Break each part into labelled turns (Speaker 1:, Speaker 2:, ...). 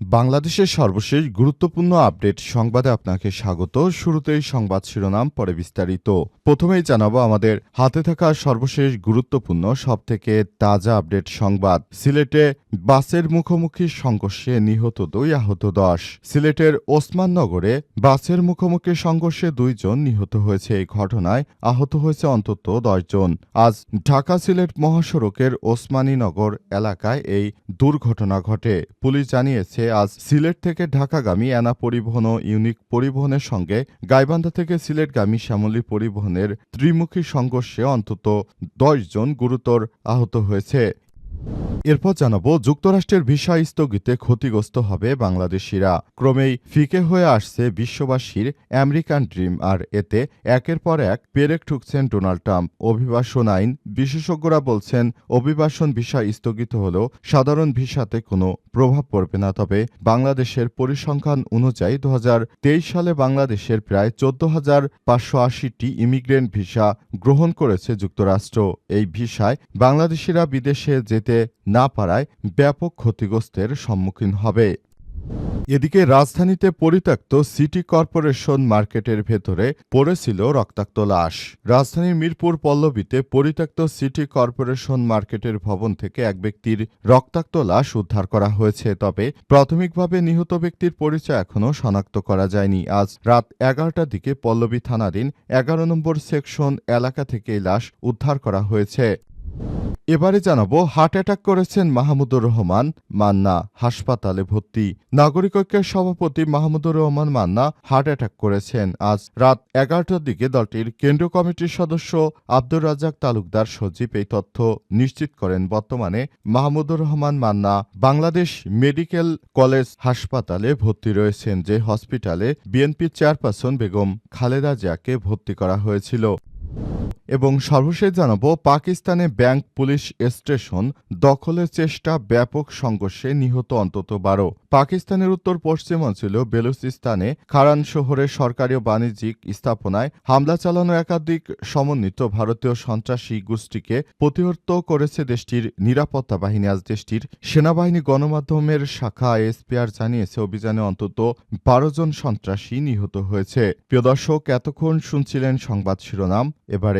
Speaker 1: বাংলাদেশের সর্বশেষ গুরুত্বপূর্ণ আপডেট সংবাদে আপনাকে স্বাগত। শুরুতেই সংবাদ শিরোনাম, পরে বিস্তারিত। প্রথমেই জানাব আমাদের হাতে থাকা সর্বশেষ গুরুত্বপূর্ণ, সবথেকে তাজা আপডেট সংবাদ। সিলেটে বাসের মুখোমুখি সংঘর্ষে নিহত দুই আহত দশ। সিলেটের ওসমাননগরে বাসের মুখোমুখি সংঘর্ষে দুইজন নিহত হয়েছে এই ঘটনায়। আহত হয়েছে অন্তত দশজন। আজ ঢাকা সিলেট মহাসড়কের ওসমানীনগর এলাকায় এই দুর্ঘটনা ঘটে। পুলিশ জানিয়েছে আজ সিলেট থেকে ঢাকাগামী এনা পরিবহন ও ইউনিক পরিবহনের সঙ্গে গাইবান্ধা থেকে সিলেটগামী শ্যামলী পরিবহনের ত্রিমুখী সংঘর্ষে অন্তত দশ জন গুরুতর আহত হয়েছে। এরপর জানাব, যুক্তরাষ্ট্রের ভিসা স্থগিতে ক্ষতিগ্রস্ত হবে বাংলাদেশিরা। ক্রমেই ফিকে হয়ে আসছে বিশ্ববাসীর আমেরিকান ড্রিম, আর এতে একের পর এক পেরেক ঠুকছেন ডোনাল্ড ট্রাম্প। অভিবাসন আইন বিশেষজ্ঞরা বলছেন, অভিবাসন ভিসা স্থগিত হলেও সাধারণ ভিসাতে কোনো প্রভাব পড়বে না। তবে বাংলাদেশের পরিসংখ্যান অনুযায়ী দু হাজার তেইশ সালে বাংলাদেশের প্রায় চোদ্দ হাজার পাঁচশো আশিটি ইমিগ্রেন্ট ভিসা গ্রহণ করেছে যুক্তরাষ্ট্র। এই ভিসায় বাংলাদেশিরা বিদেশে যেতে না পারায় ব্যাপক ক্ষতিগ্রস্তের সম্মুখীন হবে। এদিকে রাজধানীতে পরিত্যক্ত সিটি কর্পোরেশন মার্কেটের ভেতরে পড়েছিল রক্তাক্ত লাশ। রাজধানীর মিরপুর পল্লবীতে পরিত্যক্ত সিটি কর্পোরেশন মার্কেটের ভবন থেকে এক ব্যক্তির রক্তাক্ত লাশ উদ্ধার করা হয়েছে, তবে প্রাথমিকভাবে নিহত ব্যক্তির পরিচয় এখনও শনাক্ত করা যায়নি। আজ রাত এগারোটার দিকে পল্লবী থানাধীন এগারো নম্বর সেকশন এলাকা থেকে লাশ উদ্ধার করা হয়েছে। এবারে জানাব হার্ট অ্যাটাক করেছেন মাহমুদুর রহমান, মান্না হাসপাতালে ভর্তি। নাগরিক ঐক্যের সভাপতি মাহমুদুর রহমান মান্না হার্ট অ্যাটাক করেছেন। আজ রাত এগারোটার দিকে দলটির কেন্দ্রীয় কমিটির সদস্য আব্দুর রাজাক তালুকদার সজীব এই তথ্য নিশ্চিত করেন। বর্তমানে মাহমুদুর রহমান মান্না বাংলাদেশ মেডিকেল কলেজ হাসপাতালে ভর্তি রয়েছেন, যে হসপিটালে বিএনপি চেয়ারপারসন বেগম খালেদা জিয়াকে ভর্তি করা হয়েছিল। এবং সর্বশেষ জানাব, পাকিস্তানে ব্যাংক পুলিশ স্টেশন দখলের চেষ্টা ব্যাপক সংঘর্ষে নিহত অন্তত বারো। পাকিস্তানের উত্তর পশ্চিমাঞ্চল বেলুচিস্তানে খারান শহরে সরকারি বাণিজ্যিক স্থাপনায় হামলা চালানো একাধিক সমন্বিত ভারতীয় সন্ত্রাসী গোষ্ঠীকে প্রতিহত করেছে দেশটির নিরাপত্তা বাহিনী। আজ দেশটির সেনাবাহিনী গণমাধ্যমের শাখা এসপিআর জানিয়েছে, অভিযানে অন্তত বারো জন সন্ত্রাসী নিহত হয়েছে। প্রিয় দর্শক, এতক্ষণ শুনছিলেন সংবাদ শিরোনাম। এবারে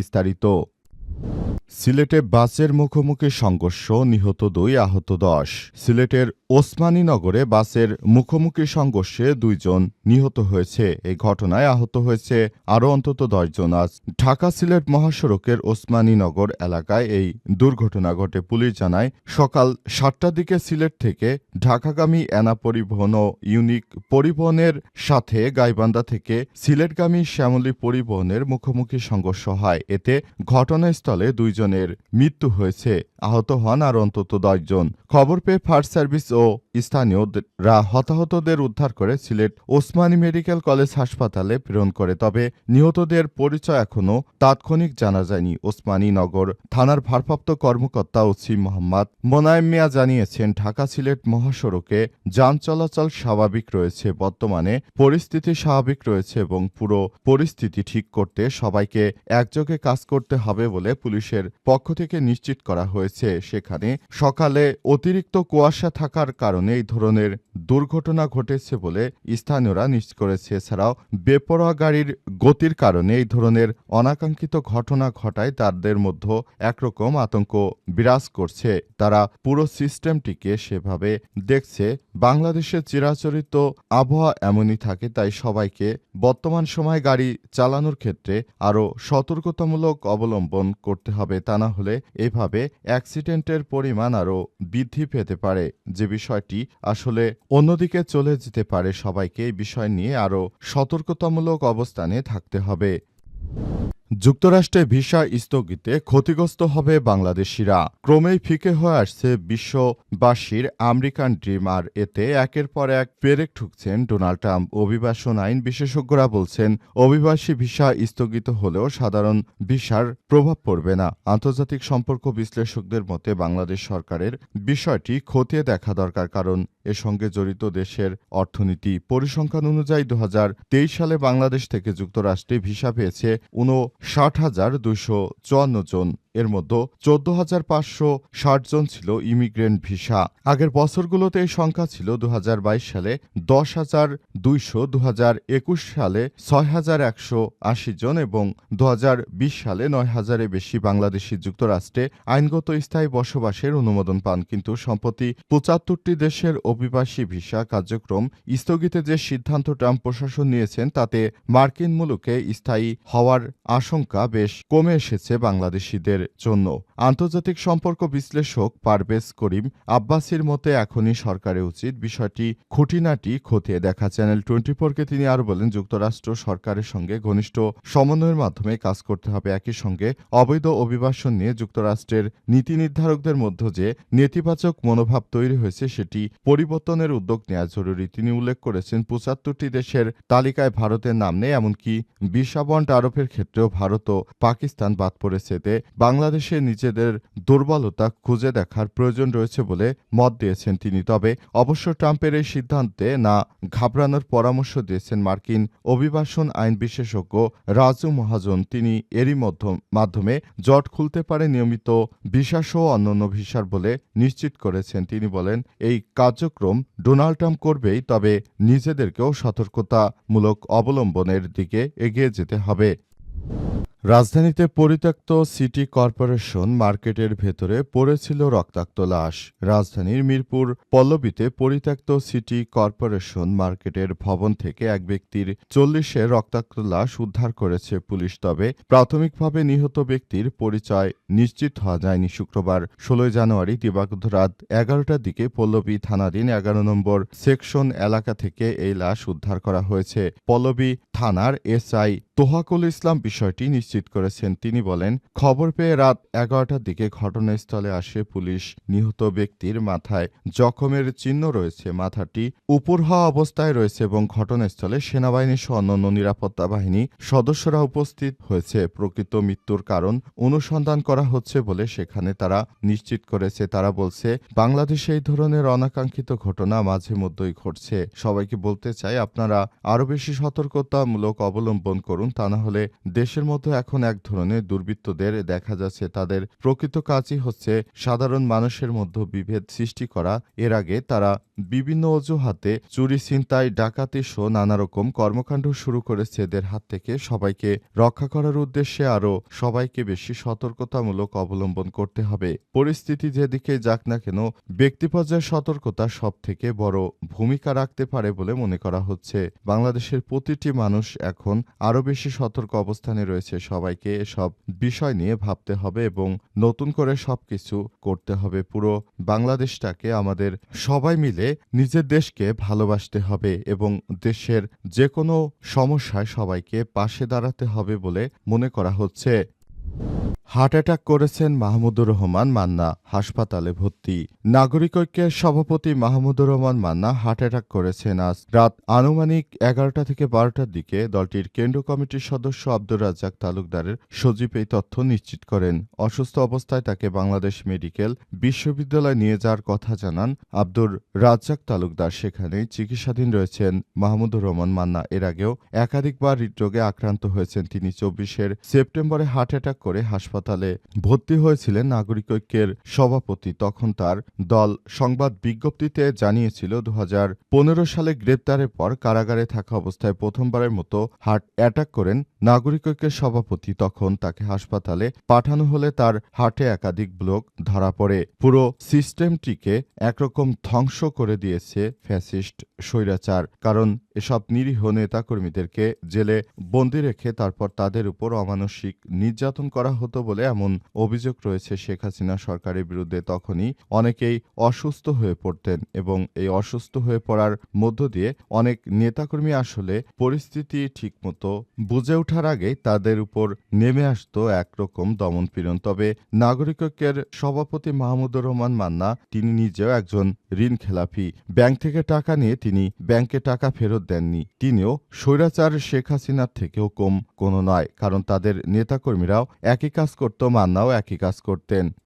Speaker 1: ビスタリと সিলেটে বাসের মুখোমুখি সংঘর্ষ, নিহত দুই আহত দশ। সিলেটের ওসমানীনগরে বাসের মুখোমুখি সংঘর্ষে দুইজন নিহত হয়েছে। এই ঘটনায় আহত হয়েছে আরও অন্তত দশজন। আজ ঢাকা সিলেট মহাসড়কের ওসমানীনগর এলাকায় এই দুর্ঘটনা ঘটে। পুলিশ জানায়, সকাল সাতটার দিকে সিলেট থেকে ঢাকাগামী এনা পরিবহন ও ইউনিক পরিবহনের সাথে গাইবান্ধা থেকে সিলেটগামী শ্যামলী পরিবহনের মুখোমুখি সংঘর্ষ হয়। এতে ঘটনাস্থলে দুইজনের মৃত্যু হয়েছে। আহত হন আর অন্তত দশজন। খবর পেয়ে ফায়ার সার্ভিস ও স্থানীয়রা হতাহতদের উদ্ধার করে সিলেট ওসমানী মেডিকেল কলেজ হাসপাতালে প্রেরণ করে, তবে নিহতদের পরিচয় এখনও তাৎক্ষণিক জানা যায়নি। ওসমানী নগর থানার ভারপ্রাপ্ত কর্মকর্তা ওসি মোহাম্মদ মোনায়েম মিয়া জানিয়েছেন, ঢাকা সিলেট মহাসড়কে যান চলাচল স্বাভাবিক রয়েছে, বর্তমানে পরিস্থিতি স্বাভাবিক রয়েছে এবং পুরো পরিস্থিতি ঠিক করতে সবাইকে একযোগে কাজ করতে হবে বলে পুলিশের পক্ষ থেকে নিশ্চিত করা হয়েছে। সেখানে সকালে অতিরিক্ত কুয়াশা থাকার কারণে এই ধরনের দুর্ঘটনা ঘটেছে বলে স্থানীয়রা নিশ্চিত করেছে। এছাড়াও বেপরোয়া গাড়ির গতির কারণে এই ধরনের অনাকাঙ্ক্ষিত ঘটনা ঘটায় তাদের মধ্যে একরকম আতঙ্ক বিরাজ করছে। তারা পুরো সিস্টেমটিকে সেভাবে দেখছে। বাংলাদেশের চিরাচরিত আবহাওয়া এমনই থাকে, তাই সবাইকে বর্তমান সময় গাড়ি চালানোর ক্ষেত্রে আরও সতর্কতামূলক অবলম্বন করতে হবে। তা না হলে এভাবে অ্যাক্সিডেন্টের পরিমাণ আরও বৃদ্ধি পেতে পারে। যে বিষয়টি আসলে অন্যদিকে চলে যেতে পারে সবাইকে এই বিষয় নিয়ে আরও সতর্কতামূলক অবস্থানে থাকতে হবে। যুক্তরাষ্ট্রে ভিসা স্থগিতে ক্ষতিগ্রস্ত হবে বাংলাদেশিরা। ক্রমেই ফিকে হয়ে আসছে বিশ্ববাসীর আমেরিকান ড্রিম, আর এতে একের পর এক পেরেক ঠুকছেন ডোনাল্ড ট্রাম্প। অভিবাসন আইন বিশেষজ্ঞরা বলছেন, অভিবাসী ভিসা স্থগিত হলেও সাধারণ ভিসার প্রভাব পড়বে না। আন্তর্জাতিক সম্পর্ক বিশ্লেষকদের মতে, বাংলাদেশ সরকারের বিষয়টি খতিয়ে দেখা দরকার, কারণ এর সঙ্গে জড়িত দেশের অর্থনীতি পরিসংখ্যান অনুযায়ী দু হাজার তেইশ সালে বাংলাদেশ থেকে যুক্তরাষ্ট্রে ভিসা পেয়েছে ঊনষাট হাজার দুশো চুয়ান্ন জন। এর মধ্যে চোদ্দ হাজার পাঁচশো ষাট জন ছিল ইমিগ্রেন্ট ভিসা। আগের বছরগুলোতে এই সংখ্যা ছিল দু হাজার বাইশ সালে দশ হাজার দুইশো দু একুশ সালে ছয় হাজার একশো আশি জন এবং দু হাজার বিশ সালে নয় হাজারে বেশি বাংলাদেশি যুক্তরাষ্ট্রে আইনগত স্থায়ী বসবাসের অনুমোদন পান। কিন্তু সম্প্রতি পঁচাত্তরটি দেশের অভিবাসী ভিসা কার্যক্রম স্থগিতে যে সিদ্ধান্ত ট্রাম্প প্রশাসন নিয়েছেন, তাতে মার্কিন মুলুকে স্থায়ী হওয়ার আশঙ্কা বেশ কমে এসেছে বাংলাদেশিদের। জন্য। আন্তর্জাতিক সম্পর্ক বিশ্লেষক পারভেজ করিম আব্বাসির মতে এখনই সরকারের উচিত বিষয়টি খুঁটিনাটি খতিয়ে দেখা। চ্যানেল টোয়েন্টি ফোরকে তিনি আরও বলেন, যুক্তরাষ্ট্র সরকারের সঙ্গে ঘনিষ্ঠ সমন্বয়ের মাধ্যমে কাজ করতে হবে। একই সঙ্গে অবৈধ অভিবাসন নিয়ে যুক্তরাষ্ট্রের নীতি নির্ধারকদের মধ্যে যে নেতিবাচক মনোভাব তৈরি হয়েছে, সেটি পরিবর্তনের উদ্যোগ নেওয়া জরুরি। তিনি উল্লেখ করেছেন, পঁচাত্তরটি দেশের তালিকায় ভারতের নাম নেই, এমনকি ভিসা বন্ড আরোপের ক্ষেত্রেও ভারত ও পাকিস্তান বাদ পড়েছে। এতে বাংলাদেশে নিজেদের দুর্বলতা খুঁজে দেখার প্রয়োজন রয়েছে বলে মত দিয়েছেন তিনি। তবে অবশ্য ট্রাম্পের এই সিদ্ধান্তে না ঘাবড়ানোর পরামর্শ দিয়েছেন মার্কিন অভিবাসন আইন বিশেষজ্ঞ রাজু মহাজন। তিনি এরই মাধ্যমে জট খুলতে পারে নিয়মিত ভিসা সহ অন্যান্য ভিসার বলে নিশ্চিত করেছেন। তিনি বলেন, এই কার্যক্রম ডোনাল্ড ট্রাম্প করবেই, তবে নিজেদেরকেও সতর্কতামূলক অবলম্বনের দিকে এগিয়ে যেতে হবে। রাজধানীতে পরিত্যক্ত সিটি কর্পোরেশন মার্কেটের ভেতরে পড়েছিল রক্তাক্ত লাশ। রাজধানীর মিরপুর পল্লবীতে পরিত্যক্ত সিটি কর্পোরেশন মার্কেটের ভবন থেকে এক ব্যক্তির চল্লিশে রক্তাক্ত লাশ উদ্ধার করেছে পুলিশ, তবে প্রাথমিকভাবে নিহত ব্যক্তির পরিচয় নিশ্চিত হওয়া যায়নি। শুক্রবার ষোলোই জানুয়ারি দিবাগত রাত এগারোটার দিকে পল্লবী থানাধীন এগারো নম্বর সেকশন এলাকা থেকে এই লাশ উদ্ধার করা হয়েছে। পল্লবী থানার এসআই তোহাকুল ইসলাম বিষয়টি নিশ্চিত করেছেন। তিনি বলেন, খবর পেয়ে রাত এগারোটার দিকে ঘটনাস্থলে আসে পুলিশ। নিহত ব্যক্তির মাথায় জখমের চিহ্ন রয়েছে। মাথাটি উপর হওয়া অবস্থায় রয়েছে এবং ঘটনাস্থলে সেনাবাহিনী সহ অন্যান্য নিরাপত্তা বাহিনী সদস্যরা উপস্থিত হয়েছে। প্রকৃত মৃত্যুর কারণ অনুসন্ধান করা হচ্ছে বলে সেখানে তারা নিশ্চিত করেছে। তারা বলছে, বাংলাদেশে এই ধরনের অনাকাঙ্ক্ষিত ঘটনা মাঝে মধ্যেই ঘটছে। সবাইকে বলতে চাই, আপনারা আরও বেশি সতর্কতামূলক অবলম্বন করুন। তা না হলে দেশের মধ্যে এখন এক ধরনের দুর্বৃত্তদের দেখা যাচ্ছে। তাদের প্রকৃত কাজই হচ্ছে সাধারণ মানুষের মধ্যে বিভেদ সৃষ্টি করা। এর আগে তারা বিভিন্ন অজুহাতে চুরি, ছিনতাই, ডাকাতি সহ নানা রকম কর্মকাণ্ড শুরু করেছে। এদের হাত থেকে সবাইকে রক্ষা করার উদ্দেশ্যে আরও সবাইকে বেশি সতর্কতামূলক অবলম্বন করতে হবে। পরিস্থিতি যেদিকে যাক না কেন, ব্যক্তি পর্যায়ে সতর্কতা সব থেকে বড় ভূমিকা রাখতে পারে বলে মনে করা হচ্ছে। বাংলাদেশের প্রতিটি মানুষ এখন আরও বেশি সতর্ক অবস্থানে রয়েছে। সবাইকে সব বিষয় নিয়ে ভাবতে হবে এবং নতুন করে সব কিছু করতে হবে। পুরো বাংলাদেশটাকে আমাদের সবাই মিলে নিজের দেশকে ভালোবাসতে হবে এবং দেশের যে কোনো সমস্যায় সবাইকে পাশে দাঁড়াতে হবে বলে মনে করা হচ্ছে। হার্ট অ্যাটাক করেছেন মাহমুদুর রহমান মান্না, হাসপাতালে ভর্তি। নাগরিক ঐক্যের সভাপতি মাহমুদুর রহমান মান্না হার্ট অ্যাটাক করেছেন আজ রাত আনুমানিক এগারোটা থেকে বারোটার দিকে দলটির কেন্দ্রীয় কমিটির সদস্য আব্দুর রাজ্জাক তালুকদারের সজীব এই তথ্য নিশ্চিত করেন। অসুস্থ অবস্থায় তাকে বাংলাদেশ মেডিকেল বিশ্ববিদ্যালয়ে নিয়ে যাওয়ার কথা জানান আব্দুর রাজ্জাক তালুকদার। সেখানেই চিকিৎসাধীন রয়েছেন মাহমুদুর রহমান মান্না। এর আগেও একাধিকবার হৃদরোগে আক্রান্ত হয়েছেন। তিনি চব্বিশের সেপ্টেম্বরে হার্ট অ্যাটাক করে হাসপাতালে ভর্তি হয়েছিলেন নাগরিক ঐক্যের সভাপতি। তখন তার দল সংবাদ বিজ্ঞপ্তিতে জানিয়েছিল দু হাজার পনেরো সালে গ্রেপ্তারের পর কারাগারে থাকা অবস্থায় প্রথমবারের মতো হার্ট অ্যাটাক করেন নাগরিক ঐক্যের সভাপতি। তখন তাকে হাসপাতালে পাঠানো হলে তার হার্টে একাধিক ব্লক ধরা পড়ে। পুরো সিস্টেমটিকে একরকম ধ্বংস করে দিয়েছে ফ্যাসিস্ট স্বৈরাচার, কারণ এসব নিরীহ নেতাকর্মীদেরকে জেলে বন্দি রেখে তারপর তাদের উপর অমানসিক নির্যাতন করা হতো বলে এমন অভিযোগ রয়েছে, শেখ হাসিনা সরকারের বিরুদ্ধে তখনই অনেকেই অসুস্থ হয়ে পড়তেন এবং এই অসুস্থ হয়ে পড়ার মধ্য দিয়ে অনেক নেতাকর্মী আসলে পরিস্থিতি ঠিকমতো বুঝে ওঠার আগেই তাদের উপর নেমে আসতো একরকম দমনপীড়ন। তবে নাগরিক ঐক্যের সভাপতি মাহমুদুর রহমান মান্না, তিনি নিজেও একজন ঋণ খেলাপি ব্যাংক থেকে টাকা নিয়ে তিনি ব্যাংকে টাকা ফেরত দেননি। তিনিও স্বৈরাচার শেখ হাসিনার থেকেও কম কোনো নয়, কারণ তাদের নেতাকর্মীরাও একই কাজ করত মান্নাও একই কাজ করতেন।